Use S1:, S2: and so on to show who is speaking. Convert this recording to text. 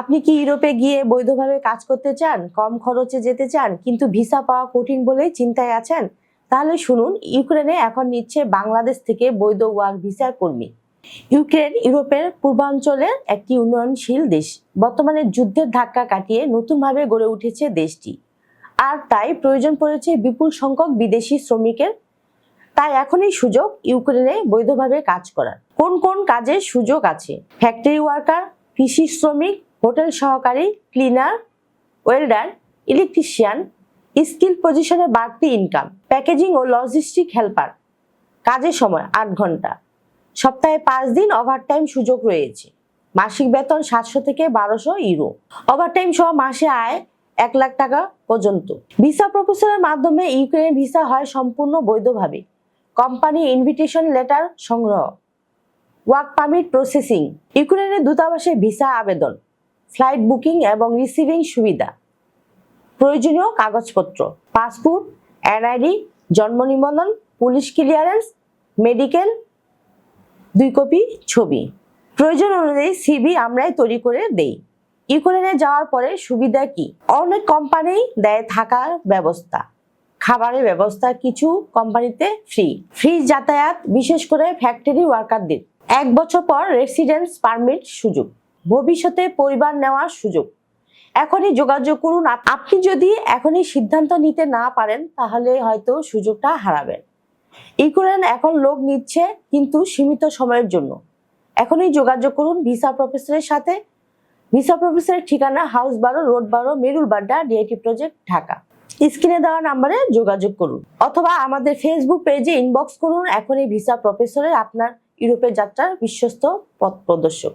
S1: আপনি কি ইউরোপে গিয়ে বৈধভাবে কাজ করতে চান, কম খরচে যেতে চান, কিন্তু ভিসা পাওয়া কঠিন বলেই চিন্তায় আছেন? তাহলে শুনুন, ইউক্রেনে এখন নিচ্ছে বাংলাদেশ থেকে বৈধ ওয়ার্ক ভিসার কর্মী। ইউক্রেন ইউরোপের পূর্বাঞ্চলের একটি উন্নয়নশীল দেশ। বর্তমানে যুদ্ধের ধাক্কা কাটিয়ে নতুনভাবে গড়ে উঠেছে দেশটি। আর তাই প্রয়োজন পড়েছে বিপুল সংখ্যক বিদেশি শ্রমিকের। তাই এখনই সুযোগ ইউক্রেনে বৈধভাবে কাজ করার। কোন কোন কাজের সুযোগ আছে? ফ্যাক্টরি ওয়ার্কার, কৃষি শ্রমিক হোটেল সহকারী, ক্লিনার, ওয়েল্ডার, ইলেকট্রিশিয়ান, স্কিল পজিশনে বাড়তি ইনকাম প্যাকেজিং ও লজিস্টিক হেল্পার কাজের সময় আট ঘণ্টা। সপ্তাহে পাঁচ দিন ওভারটাইম সুযোগ রয়েছে। মাসিক বেতন সাতশো থেকে বারোশো ইউরো ওভারটাইম সহ মাসে আয় এক লাখ টাকা পর্যন্ত। ভিসা প্রপোজালের মাধ্যমে ইউক্রেনের ভিসা হয় সম্পূর্ণ বৈধভাবে। কোম্পানি ইনভিটেশন লেটার সংগ্রহ। ওয়ার্ক পারমিট প্রসেসিং ইউক্রেনের দূতাবাসে ভিসা আবেদন। ফ্লাইট বুকিং এবং রিসিভিং সুবিধা। প্রয়োজনীয় কাগজপত্র, পাসপোর্ট, এনআইডি, জন্ম নিবন্ধন, পুলিশ ক্লিয়ারেন্স, মেডিকেল, দুই কপি ছবি। প্রয়োজন অনুযায়ী সিবি আমরাই তৈরি করে দেই। ইউক্রেনে যাওয়ার পরে সুবিধা কি? অনেক কোম্পানি দেয় থাকার ব্যবস্থা। খাবারের ব্যবস্থা কিছু কোম্পানিতে ফ্রি ফ্রি যাতায়াত, বিশেষ করে ফ্যাক্টরি ওয়ার্কারদের এক বছর পর রেসিডেন্স পারমিট সুযোগ। ভবিষ্যতে পরিবার নেওয়ার সুযোগ। এখনই যোগাযোগ করুন। আপনি যদি এখনই সিদ্ধান্ত নিতে না পারেন, তাহলে হয়তো সুযোগটা হারাবেন। ইউক্রেন এখন লোক নিচ্ছে কিন্তু সীমিত সময়ের জন্য। এখনই যোগাযোগ করুন ভিসা প্রফেসরের সাথে। ভিসা প্রফেসরের ঠিকানা হাউস বারো, রোড বারো মেরুল বাড্ডা ডিআইটি প্রজেক্ট, ঢাকা। স্ক্রিনে দেওয়া নাম্বারে যোগাযোগ করুন। অথবা আমাদের ফেসবুক পেজে ইনবক্স করুন। এখনই ভিসা প্রফেসরের আপনার ইউরোপের যাত্রার বিশ্বস্ত পথ প্রদর্শক।